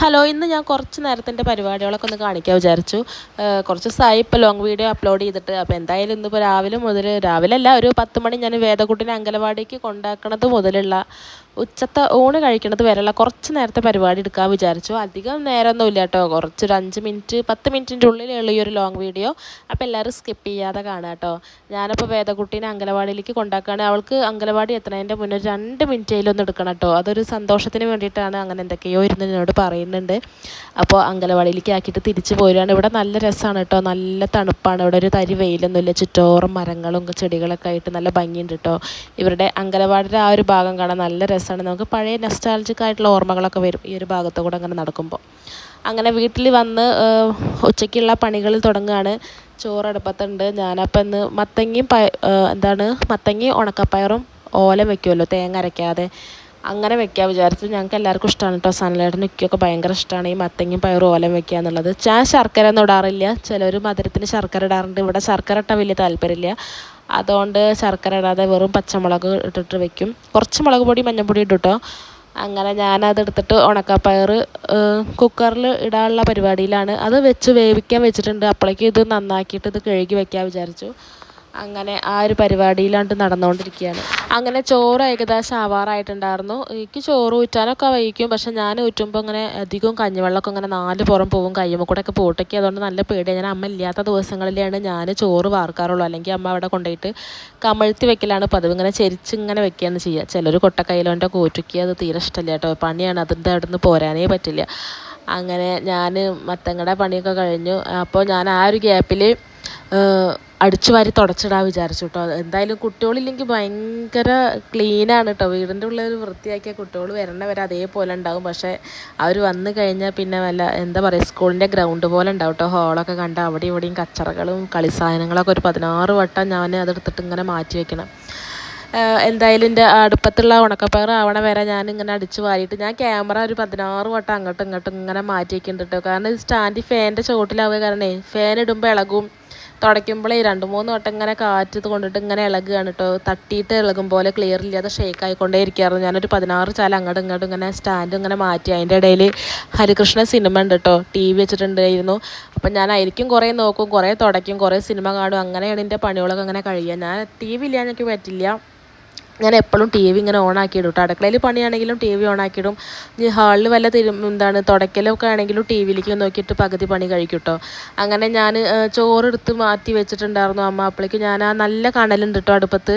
Hello ഇന്ന് ഞാൻ കുറച്ച് നേരത്തിന്റെ പരിപാടികളൊക്കെ ഒന്ന് കാണിക്കാൻ വിചാരിച്ചു. കുറച്ച് ദിവസമായി ഇപ്പോൾ ലോങ് വീഡിയോ അപ്ലോഡ് ചെയ്തിട്ട്. അപ്പോൾ എന്തായാലും ഇന്നിപ്പോൾ രാവിലെ മുതൽ രാവിലെ അല്ല ഒരു പത്ത് മണി ഞാൻ വേദകുട്ടിനെ അങ്കലവാടിക്ക് കൊണ്ടാക്കണത് മുതലുള്ള ഉച്ചത്തെ ഊണ് കഴിക്കണത് വരെയുള്ള കുറച്ച് നേരത്തെ പരിപാടി എടുക്കാൻ വിചാരിച്ചു. അധികം നേരമൊന്നുമില്ല കേട്ടോ. കുറച്ചൊരു അഞ്ച് മിനിറ്റ് പത്ത് മിനിറ്റിന്റെ ഉള്ളിലുള്ള ഈ ഒരു ലോങ് വീഡിയോ അപ്പോൾ എല്ലാവരും സ്കിപ്പ് ചെയ്യാതെ കാണുക കേട്ടോ. ഞാനിപ്പോൾ വേദകുട്ടീനെ അങ്കലവാടിയിലേക്ക് കൊണ്ടാക്കുകയാണ് അവൾക്ക് അങ്കലവാടി എത്തണതിന്റെ മുന്നേ രണ്ട് മിനിറ്റേലൊന്നും എടുക്കണം കേട്ടോ. അതൊരു സന്തോഷത്തിന് വേണ്ടിയിട്ടാണ് അങ്ങനെ എന്തൊക്കെയോ ഇരുന്ന് എന്നോട് പറയുന്നുണ്ട്. അപ്പോൾ അങ്കലവാടിയിലേക്ക് ആക്കിയിട്ട് തിരിച്ചു പോരുകയാണ് ഇവിടെ നല്ല രസമാണ് കേട്ടോ. നല്ല തണുപ്പാണ്. ഇവിടെ ഒരു തരി വെയിലൊന്നുമില്ല. ചുറ്റോറും മരങ്ങളും ചെടികളൊക്കെ ആയിട്ട് നല്ല ഭംഗിയുണ്ട് കേട്ടോ. ഇവരുടെ അങ്കലവാടിയുടെ ആ ഒരു ഭാഗം കാണാൻ നല്ല രസമാണ്. നമുക്ക് പഴയ നെസ്റ്റാൾജിക് ആയിട്ടുള്ള ഓർമ്മകളൊക്കെ വരും ഈ ഒരു ഭാഗത്തു കൂടെ അങ്ങനെ നടക്കുമ്പോൾ. അങ്ങനെ വീട്ടിൽ വന്ന് ഉച്ചയ്ക്കുള്ള പണികൾ തുടങ്ങുകയാണ്. ചോറ് അടുപ്പത്തുണ്ട്. ഞാനപ്പം ഇന്ന് മത്തങ്ങയും പയ എന്താണ് മത്തങ്ങയും ഉണക്കപ്പയറും ഓല വെക്കുമല്ലോ തേങ്ങ അരയ്ക്കാതെ. അങ്ങനെ വെക്കാൻ വിചാരിച്ചു. ഞങ്ങൾക്ക് എല്ലാവർക്കും ഇഷ്ടമാണ് കേട്ടോ. സനലേട്ടനും എനിക്കൊക്കെ ഭയങ്കര ഇഷ്ടമാണ് ഈ മത്തങ്ങയും പയറും ഓലം വെക്കുക എന്നുള്ളത്. ഞാൻ ശർക്കര ഒന്നും ഇടാറില്ല. ചിലർ മധുരത്തിന് ശർക്കര ഇടാറുണ്ട്. ഇവിടെ ശർക്കര ഇട്ടാൽ വലിയ താല്പര്യമില്ല. അതുകൊണ്ട് ശർക്കര ഇടാതെ വെറും പച്ചമുളക് ഇട്ടിട്ട് വെക്കും. കുറച്ച് മുളക് പൊടി മഞ്ഞൾപ്പൊടി ഇട്ടു കേട്ടോ അങ്ങനെ ഞാനത് എടുത്തിട്ട് ഉണക്കപ്പയർ കുക്കറിൽ ഇടാനുള്ള പരിപാടിയിലാണ്. അത് വെച്ച് വേവിക്കാൻ വെച്ചിട്ടുണ്ട്. അപ്പോഴേക്കും ഇത് നന്നാക്കിയിട്ട് ഇത് കഴുകി വെക്കാൻ വിചാരിച്ചു. അങ്ങനെ ആ ഒരു പരിപാടിയിലാണ്ട് നടന്നുകൊണ്ടിരിക്കുകയാണ് അങ്ങനെ ചോറ് ഏകദേശം ആവാറായിട്ടുണ്ടായിരുന്നു. എനിക്ക് ചോറ് ഊറ്റാനൊക്കെ വൈകിക്കും. പക്ഷെ ഞാൻ ഊറ്റുമ്പോൾ അങ്ങനെ അധികം കഞ്ഞിവെള്ളമൊക്കെ ഇങ്ങനെ നാല് പുറം പോവും കയ്യുമ്പോൾ കൂടെ ഒക്കെ പോട്ടൊക്കെ അതുകൊണ്ട് നല്ല പേടിയാണ് ഞാൻ അമ്മ ഇല്ലാത്ത ദിവസങ്ങളിലാണ് ഞാൻ ചോറ് വാർക്കാറുള്ളൂ. അല്ലെങ്കിൽ അമ്മ അവിടെ കൊണ്ടുപോയിട്ട് കമഴ്ത്തി വെക്കലാണ് പതിവ്. ഇങ്ങനെ ചെരിച്ച് ഇങ്ങനെ വെക്കുകയാണ് ചെയ്യുക. ചിലർ കൊട്ടക്കൈലോന്റെ കൂറ്റുക്കി അത് തീരെ ഇഷ്ടമല്ല കേട്ടോ. പണിയാണ്. അതിന്റെ അവിടെ നിന്ന് പോരാനേ പറ്റില്ല. അങ്ങനെ ഞാൻ മത്തങ്ങളുടെ പണിയൊക്കെ കഴിഞ്ഞു. അപ്പോൾ ഞാൻ ആ ഒരു ഗ്യാപ്പിൽ അടിച്ചു വാരി തുടച്ചിടാൻ വിചാരിച്ചു കേട്ടോ എന്തായാലും കുട്ടികളില്ലെങ്കിൽ ഭയങ്കര ക്ലീനാണ് കേട്ടോ വീടിന്റെ ഉള്ളിൽ വൃത്തിയാക്കിയ കുട്ടികൾ വരണ വരെ അതേപോലെ ഉണ്ടാവും. പക്ഷേ അവർ വന്നു കഴിഞ്ഞാൽ പിന്നെ വല്ല എന്താ പറയുക സ്കൂളിന്റെ ഗ്രൗണ്ട് പോലെ ഉണ്ടാവും കേട്ടോ ഹോളൊക്കെ കണ്ട അവിടെ ഇവിടെയും കച്ചറകളും കളി സാധനങ്ങളൊക്കെ ഒരു പതിനാറ് വട്ടം ഞാൻ അതെടുത്തിട്ട് ഇങ്ങനെ മാറ്റി വെക്കണം. എന്തായാലും എന്റെ അടുപ്പത്തുള്ള ഉണക്കപ്പയർ ആവണ വരെ ഞാൻ ഇങ്ങനെ അടിച്ച് വാരിയിട്ട് ഞാൻ ക്യാമറ ഒരു പതിനാറ് വട്ടം അങ്ങോട്ടും ഇങ്ങോട്ടും ഇങ്ങനെ മാറ്റി വയ്ക്കുന്നുണ്ട് കേട്ടോ കാരണം സ്റ്റാൻഡ് ഫാനിന്റെ ചോട്ടിലാവുക കാരണേ ഫാൻ ഇടുമ്പോൾ ഇളകും. തുടയ്ക്കുമ്പോഴേ രണ്ട് മൂന്ന് വട്ടം ഇങ്ങനെ കാറ്റ് കൊണ്ടിട്ട് ഇങ്ങനെ ഇളകുകയാണ് കേട്ടോ തട്ടിയിട്ട് ഇളകും പോലെ ക്ലിയർ ഇല്ലാതെ ഷേക്ക് ആയിക്കൊണ്ടേ ഇരിക്കുകയായിരുന്നു ഞാനൊരു പതിനാറ് ചാല അങ്ങോട്ടും ഇങ്ങോട്ടും ഇങ്ങനെ സ്റ്റാൻഡ് ഇങ്ങനെ മാറ്റി. അതിന്റെ ഇടയിൽ ഹരികൃഷ്ണ സിനിമ ഉണ്ട് കേട്ടോ ടി വി വെച്ചിട്ടുണ്ടായിരുന്നു. അപ്പം ഞാൻ ആയിരിക്കും കുറേ നോക്കും കുറേ തുടയ്ക്കും കുറേ സിനിമ കാണും. അങ്ങനെയാണ് എന്റെ പണികളൊക്കെ അങ്ങനെ കഴിയുക. ഞാൻ ടി വി എനിക്ക് പറ്റില്ല. ഞാൻ എപ്പോഴും ടി വി ഇങ്ങനെ ഓണാക്കിയിടും കേട്ടോ അടുക്കളയിൽ പണിയാണെങ്കിലും ടി വി ഓണാക്കിയിടും ഈ ഹാളിൽ വല്ല തിരു എന്താണ് തുടക്കലൊക്കെ ആണെങ്കിലും ടി വിയിലേക്ക് നോക്കിയിട്ട് പകുതി പണി കഴിക്കും കേട്ടോ അങ്ങനെ ഞാൻ ചോറെടുത്ത് മാറ്റി വെച്ചിട്ടുണ്ടായിരുന്നു അമ്മ അപ്പോഴേക്ക് ഞാൻ ആ നല്ല കണലുണ്ട് കേട്ടോ അടുപ്പത്ത്.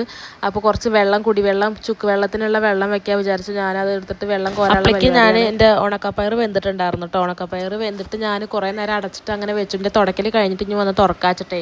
അപ്പോൾ കുറച്ച് വെള്ളം കുടിവെള്ളം ചുക്ക് വെള്ളത്തിനുള്ള വെള്ളം വെക്കാൻ വിചാരിച്ചു ഞാനത് എടുത്തിട്ട് വെള്ളം കോരാളേക്ക് ഞാൻ എന്റെ ഉണക്കപ്പയർ വെന്തിട്ടുണ്ടായിരുന്നു കേട്ടോ ഉണക്കപ്പയർ വെന്തിട്ട് ഞാൻ കുറേ നേരം അടച്ചിട്ട് അങ്ങനെ വെച്ചിട്ട് തുടക്കൽ കഴിഞ്ഞിട്ട് ഇനി വന്ന് തുറക്കാച്ചിട്ടേ.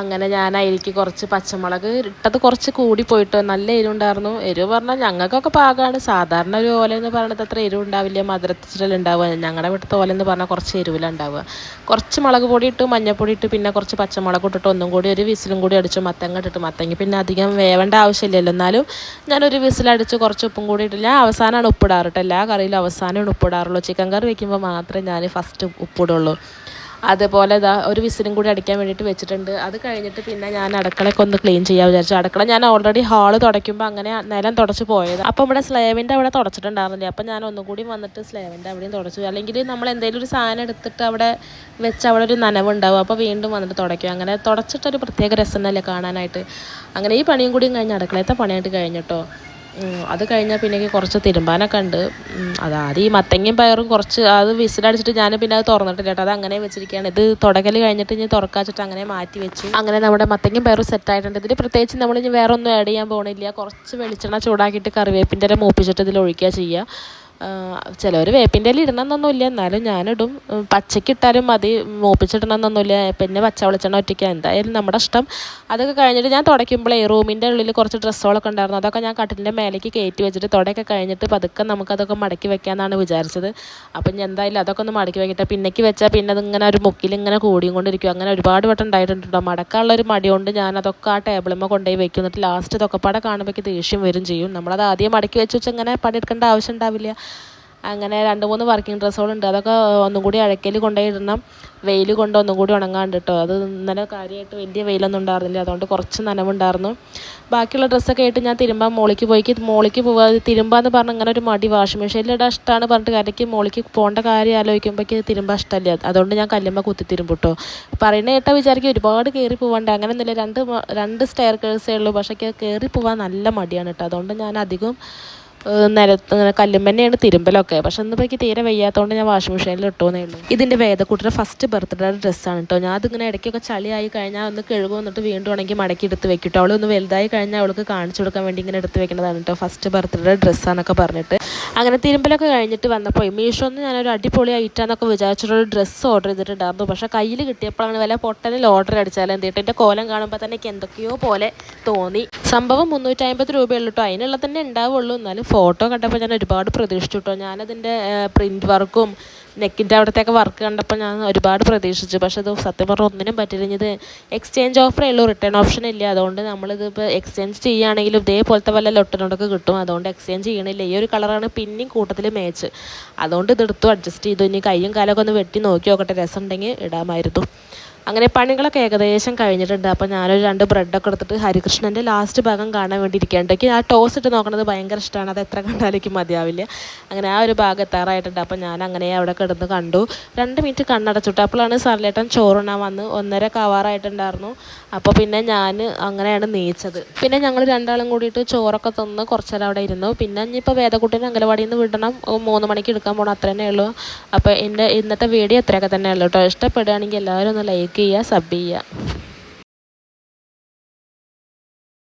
അങ്ങനെ ഞാൻ അതിലേക്ക് കുറച്ച് പച്ചമുളക് ഇട്ടത് കുറച്ച് കൂടി പോയിട്ടോ നല്ല എരിവുണ്ടായിരുന്നു. എരിവ് പറഞ്ഞാൽ ഞങ്ങൾക്കൊക്കെ പാകമാണ് സാധാരണ ഒരു ഓല എന്ന് പറയുന്നത് അത്ര എരിവ് ഉണ്ടാവില്ല. മധുരത്തിച്ചിട്ടല്ല ഉണ്ടാവുക. ഞങ്ങളുടെ വീട്ടിലത്തെ ഓല എന്ന് പറഞ്ഞാൽ കുറച്ച് എരിവിലാണ് ഉണ്ടാവുക. കുറച്ച് മുളക് പൊടി ഇട്ട് മഞ്ഞൾപ്പൊടി ഇട്ട് പിന്നെ കുറച്ച് പച്ചമുളക് ഇട്ടിട്ട് ഒന്നും കൂടി ഒരു വിസിലും കൂടി അടിച്ചു മത്തങ്ങ ഇട്ടിട്ട്. മത്തങ്ങ പിന്നെ അധികം വേവേണ്ട ആവശ്യമില്ലല്ലോ. എന്നാലും ഞാനൊരു വിസിലടിച്ച് കുറച്ച് ഉപ്പും കൂടി ഇട്ടില്ല അവസാനമാണ് ഉപ്പിടാറ് കേട്ടോ. എല്ലാ കറിയിലും അവസാനമാണ് ഉപ്പിടാറുള്ളൂ. ചിക്കൻ കറി വെക്കുമ്പോൾ മാത്രമേ ഞാൻ ഫസ്റ്റ് ഉപ്പിടുള്ളൂ. അതുപോലെ ഇതാ ഒരു വിസിലും കൂടി അടിക്കാൻ വേണ്ടിയിട്ട് വെച്ചിട്ടുണ്ട്. അത് കഴിഞ്ഞിട്ട് പിന്നെ ഞാൻ അടുക്കളയൊക്കെ ഒന്ന് ക്ലീൻ ചെയ്യാൻ വിചാരിച്ചു. അടുക്കള ഞാൻ ഓൾറെഡി ഹാൾ തുടയ്ക്കുമ്പോൾ അങ്ങനെ നിലം തുടച്ച് പോയത്. അപ്പോൾ ഇവിടെ സ്ലേവിന്റെ അവിടെ തുടച്ചിട്ടുണ്ടായിരുന്നില്ല? അപ്പോൾ ഞാൻ ഒന്നും കൂടി വന്നിട്ട് സ്ലേവിന്റെ അവിടെയും തുടച്ചു. അല്ലെങ്കിൽ നമ്മൾ എന്തെങ്കിലും ഒരു സാധനം എടുത്തിട്ട് അവിടെ വെച്ച് അവിടെ ഒരു നനവുണ്ടാവും. അപ്പോൾ വീണ്ടും വന്നിട്ട് തുടയ്ക്കും. അങ്ങനെ തുടച്ചിട്ടൊരു പ്രത്യേക രസം തന്നെ കാണാനായിട്ട്. അങ്ങനെ ഈ പണിയും കൂടിയും കഴിഞ്ഞ് അടുക്കളയത്തെ പണിയായിട്ട് കഴിഞ്ഞിട്ടോ അത് കഴിഞ്ഞാൽ പിന്നെ കുറച്ച് തിരുമ്പാനൊക്കെ ഉണ്ട് അതാ ഈ മത്തങ്ങയും പയറും കുറച്ച് അത് വിസിലടിച്ചിട്ട് ഞാൻ പിന്നെ അത് തുറന്നിട്ടില്ല കേട്ടോ. അത് അങ്ങനെ വെച്ചിരിക്കുകയാണ് ഇത് തുടക്കൽ കഴിഞ്ഞിട്ട് ഇനി തുറക്കാച്ചിട്ട് അങ്ങനെ മാറ്റി വെച്ചു. അങ്ങനെ നമ്മുടെ മത്തങ്ങയും പയറും സെറ്റ് ആയിട്ടുണ്ട് ഇതിൽ പ്രത്യേകിച്ച് നമ്മൾ ഇനി വേറെ ഒന്നും ആഡ് ചെയ്യാൻ പോകണില്ല കുറച്ച് വെളിച്ചെണ്ണ ചൂടാക്കിയിട്ട് കറിവേപ്പിന്റെ മൂപ്പിച്ചിട്ട് ഇതിൽ ഒഴിക്കുക ചെയ്യുക ചിലവർ വേപ്പിന്റെ ഇല ഇടണമെന്നൊന്നുമില്ല എന്നാലും ഞാനിടും. പച്ചയ്ക്ക് ഇട്ടാലും മതി. മൂപ്പിച്ചിടണമെന്നൊന്നുമില്ല പിന്നെ പച്ച വെളിച്ചെണ്ണ ഒറ്റയ്ക്ക്. എന്തായാലും നമ്മുടെ ഇഷ്ടം. അതൊക്കെ കഴിഞ്ഞിട്ട് ഞാൻ തുടയ്ക്കുമ്പോഴേ റൂമിന്റെ ഉള്ളിൽ കുറച്ച് ഡ്രസ്സുകളൊക്കെ ഉണ്ടായിരുന്നു. അതൊക്കെ ഞാൻ കട്ടിലിന്റെ മേലേക്ക് കയറ്റി വെച്ചിട്ട് തുടയൊക്കെ കഴിഞ്ഞിട്ട് പതുക്കെ നമുക്കതൊക്കെ മടക്കി വെക്കാമെന്നാണ് വിചാരിച്ചത്. അപ്പം ഞാൻ എന്തായാലും അതൊക്കെ ഒന്ന് മടക്കി വെക്കട്ടെ. പിന്നേക്ക് വെച്ചാൽ പിന്നെ അതിങ്ങനെ ഒരു മുക്കിൽ ഇങ്ങനെ കൂടിയും കൊണ്ടിരിക്കും. അങ്ങനെ ഒരുപാട് വട്ടം ഉണ്ടായിട്ടുണ്ട് കേട്ടോ മടക്കാനുള്ള ഒരു മടി കൊണ്ട് ഞാൻ അതൊക്കെ ആ ടേബിളുമ്മ കൊണ്ടുപോയി വെക്കും. എന്നിട്ട് ലാസ്റ്റ് ഇതൊക്കെ പാടെ കാണുമ്പോഴേക്ക് ദേഷ്യം വരും ചെയ്യും. നമ്മളത് ആദ്യം മടക്കി വെച്ച് വെച്ച് ഇങ്ങനെ പണിയെടുക്കേണ്ട ആവശ്യം ഉണ്ടാവില്ല. അങ്ങനെ രണ്ട് മൂന്ന് വർക്കിംഗ് ഡ്രസ്സുകളുണ്ട്. അതൊക്കെ ഒന്നും കൂടി അഴക്കയിൽ കൊണ്ടുപോയി ഇടണം വെയിൽ കൊണ്ട് ഒന്നും കൂടി ഉണങ്ങാണ്ട് കേട്ടോ അത് ഇന്നലെ കാര്യമായിട്ട് വലിയ വെയിലൊന്നും ഉണ്ടായിരുന്നില്ല. അതുകൊണ്ട് കുറച്ച് നനവുണ്ടായിരുന്നു. ബാക്കിയുള്ള ഡ്രസ്സൊക്കെ ആയിട്ട് ഞാൻ തിരുമ്പാൻ മോളിക്ക് പോയിക്ക്. മോളിക്ക് പോവാ തിരുമ്പാന്ന് പറഞ്ഞ് അങ്ങനെ ഒരു മടി വാഷിംഗ് മെഷീനിൽ ഇടാൻ ഇഷ്ടമാണ് പറഞ്ഞിട്ട് കാര്യക്ക് മോളിക്ക് പോകേണ്ട കാര്യം ആലോചിക്കുമ്പോഴേക്ക് തിരുമ്പാൻ ഇഷ്ടമല്ല. അതുകൊണ്ട് ഞാൻ കല്ലുമ്പോൾ കുത്തി തിരുമ്പും കേട്ടോ പറയുന്ന കേട്ടാൽ വിചാരിക്കും ഒരുപാട് കയറി പോകണ്ട അങ്ങനെയൊന്നുമില്ല. രണ്ട് രണ്ട് സ്റ്റെയർ കേഴ്സേ ഉള്ളൂ. പക്ഷേ കയറി പോകാൻ നല്ല മടിയാണ് കേട്ടോ അതുകൊണ്ട് ഞാൻ അധികം നിലത്ത് ഇങ്ങനെ കല്ലുമ്മന്നെയാണ് തിരുമ്പലൊക്കെ. പക്ഷെ ഇന്നിപ്പോൾ എനിക്ക് തീരെ വയ്യാത്തതുകൊണ്ട് ഞാൻ വാഷിംഗ് മെഷീനിൽ ഇട്ടോന്നേ ഉള്ളൂ. ഇതിന്റെ വേദക്കുട്ടിയുടെ ഫസ്റ്റ് ബർത്ത്ഡേ ഡ്രസ്സാണ് കേട്ടോ ഞാൻ അതിങ്ങനെ ഇടയ്ക്കൊക്കെ ചളിയായി കഴിഞ്ഞാൽ ഒന്ന് കഴുകും എന്നിട്ട് വീണ്ടും ഉണങ്ങി മടക്കി എടുത്ത് വെക്കും കേട്ടോ അവൾ ഒന്ന് വലുതായി കഴിഞ്ഞാൽ അവൾക്ക് കാണിച്ചു കൊടുക്കാൻ വേണ്ടി ഇങ്ങനെ എടുത്ത് വെക്കുന്നതാണ് കേട്ടോ ഫസ്റ്റ് ബർത്ത്ഡേ ഡ്രസ്സാന്നൊക്കെ പറഞ്ഞിട്ട്. അങ്ങനെ തിരുമ്പലൊക്കെ കഴിഞ്ഞിട്ട് വന്നപ്പോൾ മീഷോന്ന് ഞാനൊരു അടിപൊളി ഐറ്റാന്നൊക്കെ വിചാരിച്ചിട്ടൊരു ഡ്രസ്സ് ഓർഡർ ചെയ്തിട്ടുണ്ടായിരുന്നു. പക്ഷേ കയ്യിൽ കിട്ടിയപ്പോഴാണ് വല്ല പൊട്ടനിൽ ഓർഡർ അടിച്ചാൽ എന്തിട്ട് എന്റെ കോലം കാണുമ്പോൾ തന്നെ എന്തൊക്കെയോ പോലെ തോന്നി. സംഭവം മുന്നൂറ്റി അമ്പത് രൂപയുള്ളൂ കേട്ടോ അതിനുള്ള തന്നെ ഉണ്ടാവുള്ളൂ. എന്നാലും ഫോട്ടോ കണ്ടപ്പോൾ ഞാൻ ഒരുപാട് പ്രതീക്ഷിച്ചു കേട്ടോ ഞാനതിന്റെ പ്രിന്റ് വർക്കും നെക്കിന്റെ അവിടത്തേക്ക് വർക്ക് കണ്ടപ്പോൾ ഞാൻ ഒരുപാട് പ്രതീക്ഷിച്ചു. പക്ഷേ അത് സത്യം പറഞ്ഞാൽ ഒന്നിനും പറ്റില്ല ഇത് എക്സ്ചേഞ്ച് ഓഫറേ ഉള്ളൂ റിട്ടേൺ ഓപ്ഷൻ ഇല്ല? അതുകൊണ്ട് നമ്മളിതിപ്പോൾ എക്സ്ചേഞ്ച് ചെയ്യുകയാണെങ്കിലും ഇതേപോലത്തെ വല്ല ലൊട്ടനോടൊക്കെ കിട്ടും. അതുകൊണ്ട് എക്സ്ചേഞ്ച് ചെയ്യണില്ല. ഈ ഒരു കളറാണ് പിന്നെയും കൂട്ടത്തിൽ മേച്ച് അതുകൊണ്ട് ഇതെടുത്തു അഡ്ജസ്റ്റ് ചെയ്തു. ഇനി കൈയും കാലൊക്കെ ഒന്ന് വെട്ടി നോക്കി നോക്കട്ടെ. രസം ഉണ്ടെങ്കിൽ ഇടാമായിരുന്നു. അങ്ങനെ പണികളൊക്കെ ഏകദേശം കഴിഞ്ഞിട്ടുണ്ട്. അപ്പോൾ ഞാനൊരു രണ്ട് ബ്രെഡൊക്കെ എടുത്തിട്ട് ഹരികൃഷ്ണന്റെ ലാസ്റ്റ് ഭാഗം കാണാൻ വേണ്ടി ഇരിക്കുകയാണ് എനിക്ക് ആ ടോസ് ഇട്ട് നോക്കുന്നത് ഭയങ്കര ഇഷ്ടമാണ് അത് എത്ര കണ്ടാലേക്കും മതിയാവില്ല. അങ്ങനെ ആ ഒരു ഭാഗം എത്താറായിട്ടുണ്ട്. അപ്പോൾ ഞാൻ അങ്ങനെ അവിടെ കിടന്ന് കണ്ടു. രണ്ട് മിനിറ്റ് കണ്ണടച്ചിട്ട്. അപ്പോഴാണ് സർലേട്ടൻ ചോറുണ്ണാൻ വന്ന് ഒന്നര കവാറായിട്ടുണ്ടായിരുന്നു. അപ്പോൾ പിന്നെ ഞാൻ അങ്ങനെയാണ് നീച്ചത്. പിന്നെ ഞങ്ങൾ രണ്ടാളും കൂടിയിട്ട് ചോറൊക്കെ തന്ന് കുറച്ച് നേരം അവിടെ ഇരുന്നു. പിന്നെ ഇനിയിപ്പോൾ വേദക്കുട്ടീനെ അംഗനവാടിയിൽ നിന്ന് വിടണം മൂന്ന് മണിക്ക് എടുക്കാൻ പോകണം അത്ര തന്നെ അപ്പോൾ എന്റെ ഇന്നത്തെ വീഡിയോ അത്രയൊക്കെ തന്നെ ഉള്ളൂ കേട്ടോ. ഇഷ്ടപ്പെടുകയാണെങ്കിൽ എല്ലാവരും ഒന്ന് ലൈക്ക് ചെയ്യുക സബ് ചെയ്യുക